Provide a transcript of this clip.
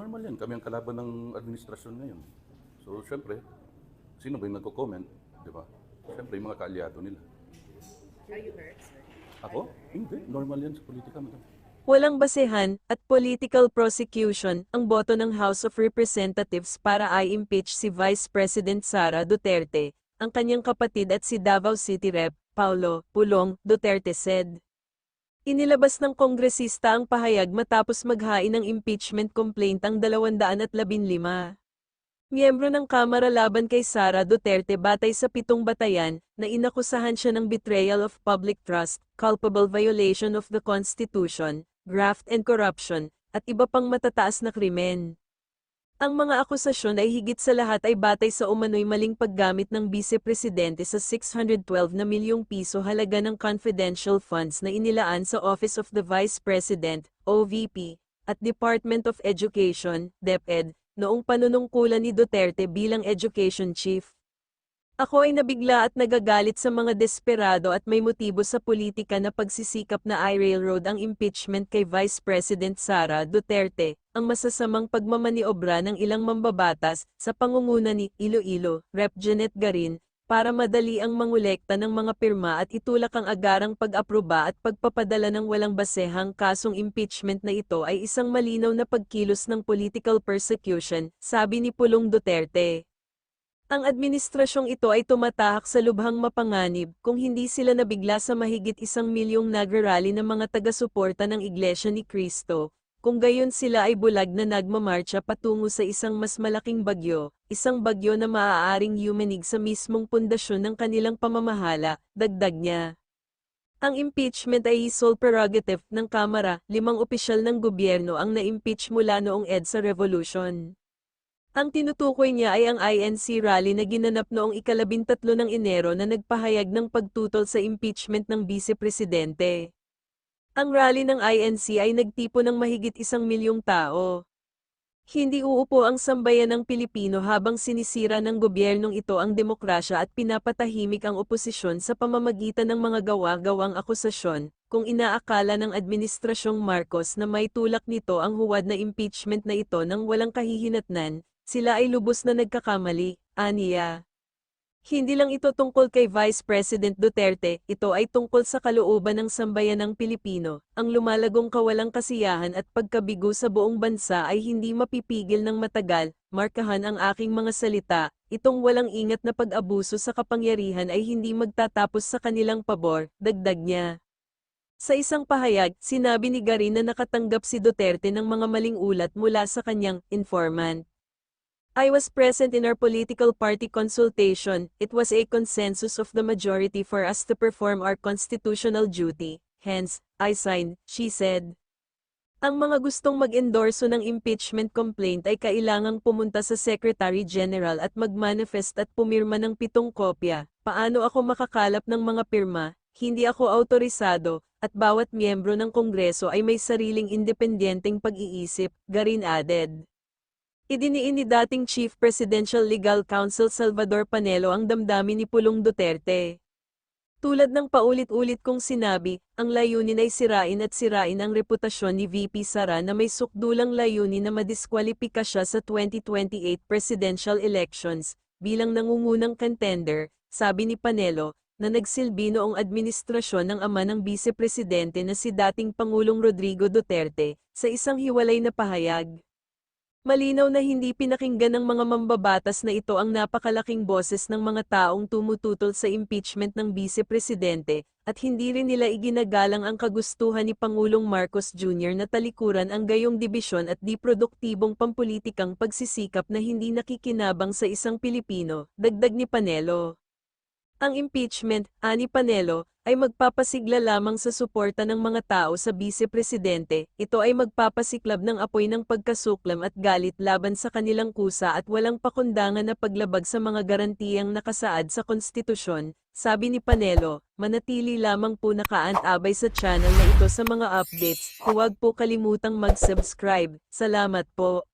Normal yan. Kami ang kalaban ng administrasyon ngayon. So, syempre, sino ba yung nagko-comment? Di ba? Syempre, yung mga kaalyado nila. Are you hurt, sir? Ako? Hindi. Normal yan sa politika, madam. Walang basehan at political prosecution ang boto ng House of Representatives para i-impeach si Vice President Sara Duterte, ang kanyang kapatid at si Davao City Rep. Paulo Pulong Duterte said. Inilabas ng kongresista ang pahayag matapos maghain ng impeachment complaint ang 215. Miyembro ng Kamara laban kay Sara Duterte batay sa pitong batayan na inakusahan siya ng betrayal of public trust, culpable violation of the Constitution, graft and corruption, at iba pang matataas na krimen. Ang mga akusasyon ay higit sa lahat ay batay sa umano'y maling paggamit ng vice-presidente sa 612 na milyong piso halaga ng confidential funds na inilaan sa Office of the Vice President, OVP, at Department of Education, DepEd, noong panunungkulan ni Duterte bilang Education Chief. Ako ay nabigla at nagagalit sa mga desperado at may motibo sa politika na pagsisikap na i-railroad ang impeachment kay Vice President Sara Duterte, ang masasamang pagmamaniobra ng ilang mambabatas sa pangunguna ni Iloilo, Rep. Janet Garin, para madali ang mangulekta ng mga pirma at itulak ang agarang pag-aproba at pagpapadala ng walang basehang kasong impeachment na ito ay isang malinaw na pagkilos ng political persecution, sabi ni Pulong Duterte. Ang administrasyong ito ay tumatahak sa lubhang mapanganib kung hindi sila nabigla sa mahigit isang milyong nagrarally ng mga taga-suporta ng Iglesia ni Cristo, kung gayon sila ay bulag na nagmamarcha patungo sa isang mas malaking bagyo, isang bagyo na maaaring yumanig sa mismong pundasyon ng kanilang pamamahala, dagdag niya. Ang impeachment ay sole prerogative ng Kamara, limang opisyal ng gobyerno ang na-impeach mula noong EDSA Revolution. Ang tinutukoy niya ay ang INC rally na ginanap noong ikalabintatlo ng Enero na nagpahayag ng pagtutol sa impeachment ng vice-presidente. Ang rally ng INC ay nagtipo ng mahigit isang milyong tao. Hindi uupo ang sambayan ng Pilipino habang sinisira ng gobyernong ito ang demokrasya at pinapatahimik ang oposisyon sa pamamagitan ng mga gawa-gawang akusasyon, kung inaakala ng Administrasyong Marcos na may tulak nito ang huwad na impeachment na ito ng walang kahihinatnan, sila ay lubos na nagkakamali, aniya. Hindi lang ito tungkol kay Vice President Duterte, ito ay tungkol sa kalooban ng sambayan ng Pilipino. Ang lumalagong kawalang kasiyahan at pagkabigo sa buong bansa ay hindi mapipigil ng matagal, markahan ang aking mga salita, itong walang ingat na pag-abuso sa kapangyarihan ay hindi magtatapos sa kanilang pabor, dagdag niya. Sa isang pahayag, sinabi ni Garin na nakatanggap si Duterte ng mga maling ulat mula sa kanyang informant. I was present in our political party consultation. It was a consensus of the majority for us to perform our constitutional duty. Hence, I signed, she said. Ang mga gustong mag-endorso ng impeachment complaint ay kailangang pumunta sa Secretary General at mag-manifest at pumirma ng pitong kopya. Paano ako makakalap ng mga pirma? Hindi ako autorisado, at bawat miyembro ng Kongreso ay may sariling independenteng pag-iisip, Garin added. Idiniin ni dating Chief Presidential Legal Counsel Salvador Panelo ang damdamin ni Pulong Duterte. Tulad ng paulit-ulit kong sinabi, ang layunin ay sirain at sirain ang reputasyon ni VP Sara na may sukdulang layunin na madiskwalipika siya sa 2028 presidential elections, bilang nangungunang contender, sabi ni Panelo, na nagsilbi noong administrasyon ng ama ng vice-presidente na si dating Pangulong Rodrigo Duterte, sa isang hiwalay na pahayag. Malinaw na hindi pinakinggan ng mga mambabatas na ito ang napakalaking boses ng mga taong tumututol sa impeachment ng vice-presidente, at hindi rin nila iginagalang ang kagustuhan ni Pangulong Marcos Jr. na talikuran ang gayong dibisyon at di produktibong pampulitikang pagsisikap na hindi nakikinabang sa isang Pilipino, dagdag ni Panelo. Ang impeachment, ani Panelo, ay magpapasigla lamang sa suporta ng mga tao sa vice-presidente, ito ay magpapasiklab ng apoy ng pagkasuklam at galit laban sa kanilang kusa at walang pakundangan na paglabag sa mga garantiyang nakasaad sa konstitusyon, sabi ni Panelo, manatili lamang po nakaantabay sa channel na ito sa mga updates, huwag po kalimutang mag-subscribe, salamat po.